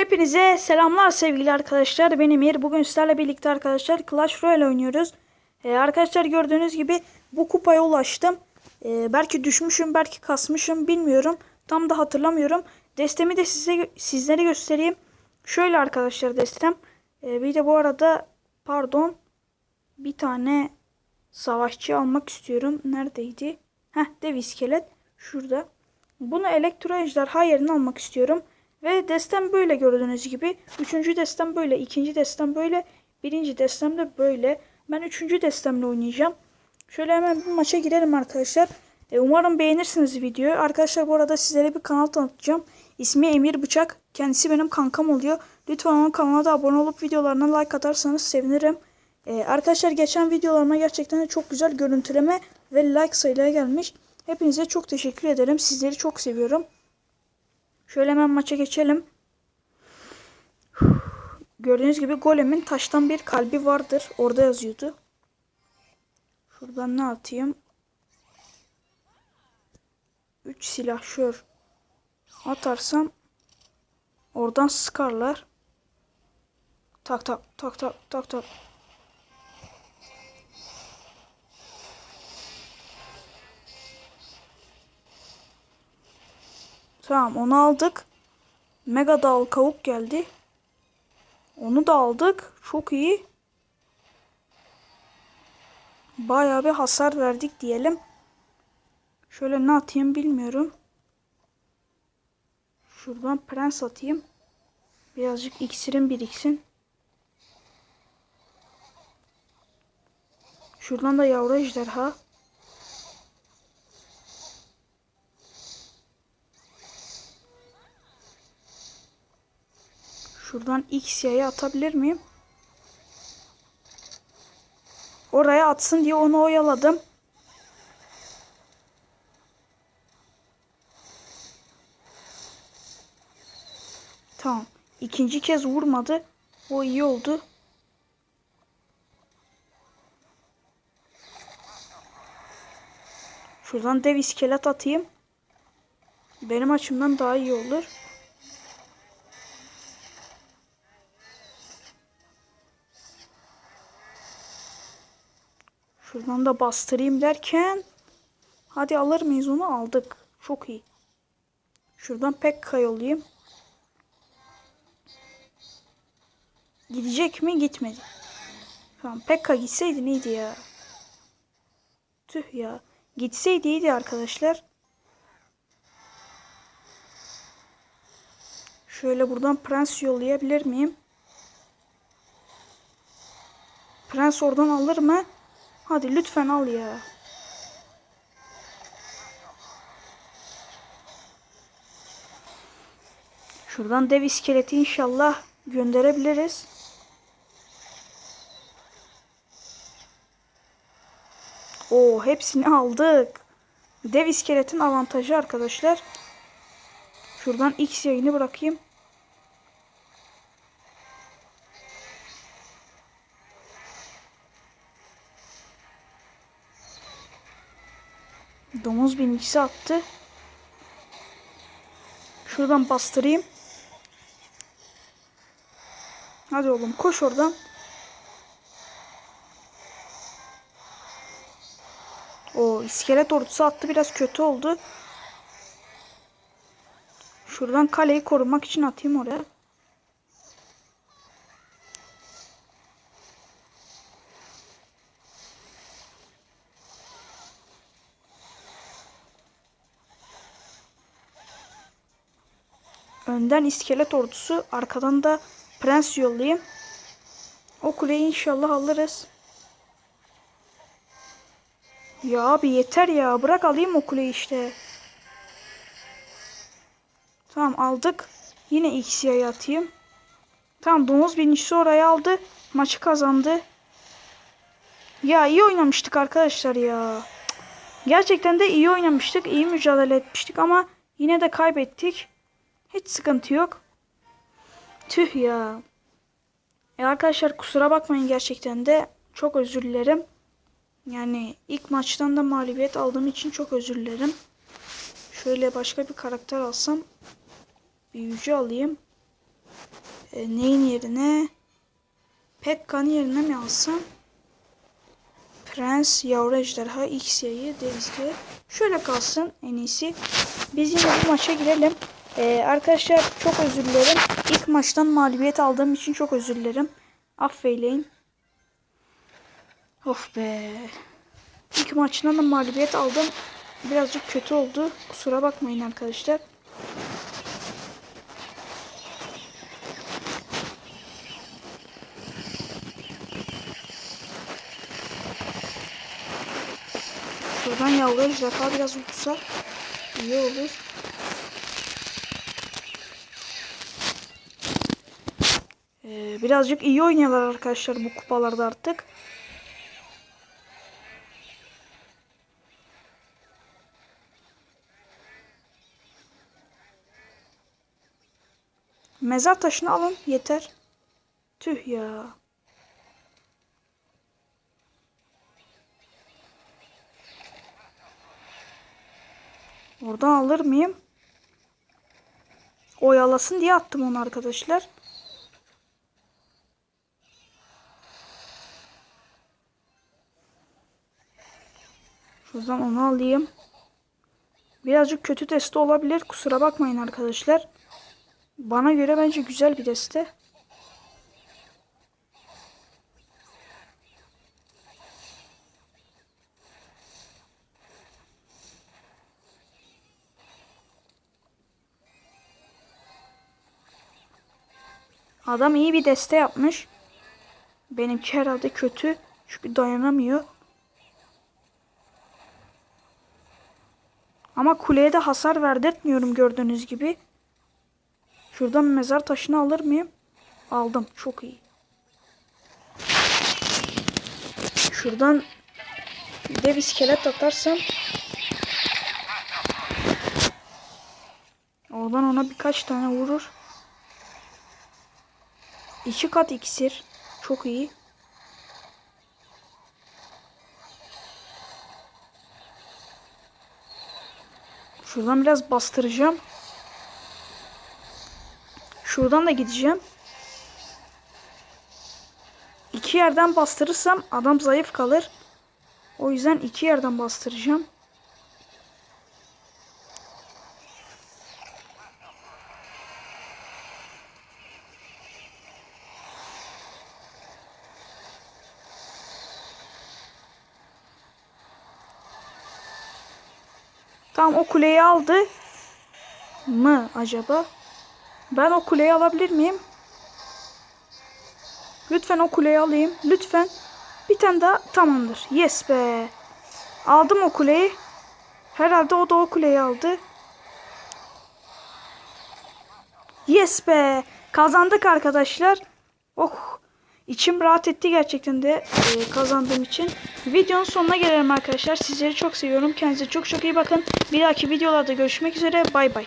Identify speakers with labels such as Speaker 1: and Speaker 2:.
Speaker 1: Hepinize selamlar sevgili arkadaşlar. Ben Emir. Bugün sizlerle birlikte arkadaşlar Clash Royale oynuyoruz. Ee, arkadaşlar gördüğünüz gibi bu kupaya ulaştım. Ee, belki düşmüşüm, belki kasmışım bilmiyorum. Tam da hatırlamıyorum. Destemi de size sizlere göstereyim. Şöyle arkadaşlar destem. Ee, bir de bu arada pardon bir tane savaşçı almak istiyorum. Neredeydi? Heh dev iskelet. Şurada. Bunu elektro ejderha yerine almak istiyorum. Ve destem böyle gördüğünüz gibi. Üçüncü destem böyle. ikinci destem böyle. Birinci destem de böyle. Ben üçüncü destemle oynayacağım. Şöyle hemen bir maça girelim arkadaşlar. E, umarım beğenirsiniz videoyu. Arkadaşlar bu arada sizlere bir kanal tanıtacağım. İsmi Emir Bıçak. Kendisi benim kankam oluyor. Lütfen onun kanalına da abone olup videolarına like atarsanız sevinirim. E, arkadaşlar geçen videolarıma gerçekten de çok güzel görüntüleme ve like sayıları gelmiş. Hepinize çok teşekkür ederim. Sizleri çok seviyorum. Şöyle hemen maça geçelim. Gördüğünüz gibi golemin taştan bir kalbi vardır. Orada yazıyordu. Şuradan ne atayım? 3 silahşör atarsam oradan sıkarlar. Tak tak tak tak tak tak. Tamam onu aldık. Mega dal kavuk geldi. Onu da aldık. Çok iyi. Bayağı bir hasar verdik diyelim. Şöyle ne atayım bilmiyorum. Şuradan prens atayım. Birazcık iksirim biriksin. Şuradan da yavru ejderha. Şuradan X yayı atabilir miyim? Oraya atsın diye onu oyaladım. Tamam. İkinci kez vurmadı. O iyi oldu. Şuradan dev iskelet atayım. Benim açımdan daha iyi olur. Şuradan da bastırayım derken hadi alır mıyız onu aldık. Çok iyi. Şuradan Pekka yollayayım. Gidecek mi? Gitmedi. Tamam Pekka gitseydi neydi ya? Tüh ya. Gitseydi iyiydi arkadaşlar. Şöyle buradan prens yollayabilir miyim? Prens oradan alır mı? Hadi lütfen al ya. Şuradan dev iskeleti inşallah gönderebiliriz. Oo hepsini aldık. Dev iskeletin avantajı arkadaşlar. Şuradan X yayını bırakayım. Domuz binicisi attı. Şuradan bastırayım. Hadi oğlum koş oradan. O iskelet ordusu attı biraz kötü oldu. Şuradan kaleyi korumak için atayım oraya. Önden iskelet ordusu, arkadan da prens yollayayım. O kuleyi inşallah alırız. Ya abi yeter ya. Bırak alayım o kuleyi işte. Tamam aldık. Yine X'ye atayım. Tamam domuz birincisi oraya aldı. Maçı kazandı. Ya iyi oynamıştık arkadaşlar ya. Gerçekten de iyi oynamıştık. iyi mücadele etmiştik ama yine de kaybettik. Hiç sıkıntı yok. Tüh ya. E arkadaşlar kusura bakmayın gerçekten de. Çok özür dilerim. Yani ilk maçtan da mağlubiyet aldığım için çok özür dilerim. Şöyle başka bir karakter alsam. Büyücü alayım. e, neyin yerine? Pekka'nın yerine mi alsam? Prens, yavru ejderha, X yayı, denizli. Şöyle kalsın en iyisi. Biz yine bu maça girelim. Ee, arkadaşlar çok özür dilerim. İlk maçtan mağlubiyet aldığım için çok özür dilerim. Affeyleyin. Of be. İlk maçtan da mağlubiyet aldım. Birazcık kötü oldu. Kusura bakmayın arkadaşlar. Şuradan yavru ejderha biraz uçsa iyi olur. Ee, birazcık iyi oynuyorlar arkadaşlar bu kupalarda artık. Mezar taşını alın yeter. Tüh ya. Oradan alır mıyım? Oyalasın diye attım onu arkadaşlar. Şuradan onu alayım. Birazcık kötü testi olabilir. Kusura bakmayın arkadaşlar. Bana göre bence güzel bir deste. Adam iyi bir deste yapmış. Benimki herhalde kötü. Çünkü dayanamıyor. Ama kuleye de hasar verdirtmiyorum gördüğünüz gibi. Şuradan mezar taşını alır mıyım? Aldım. Çok iyi. Şuradan dev iskelet atarsam oradan ona birkaç tane vurur. İki kat iksir. Çok iyi. Şuradan biraz bastıracağım. Şuradan da gideceğim. İki yerden bastırırsam adam zayıf kalır. O yüzden iki yerden bastıracağım. Tamam o kuleyi aldı mı acaba? Ben o kuleyi alabilir miyim? Lütfen o kuleyi alayım. Lütfen. Bir tane daha tamamdır. Yes be. Aldım o kuleyi. Herhalde o da o kuleyi aldı. Yes be. Kazandık arkadaşlar. Oh. İçim rahat etti gerçekten de e, kazandığım için. Videonun sonuna gelelim arkadaşlar. Sizleri çok seviyorum. Kendinize çok çok iyi bakın. Bir dahaki videolarda görüşmek üzere. Bay bay.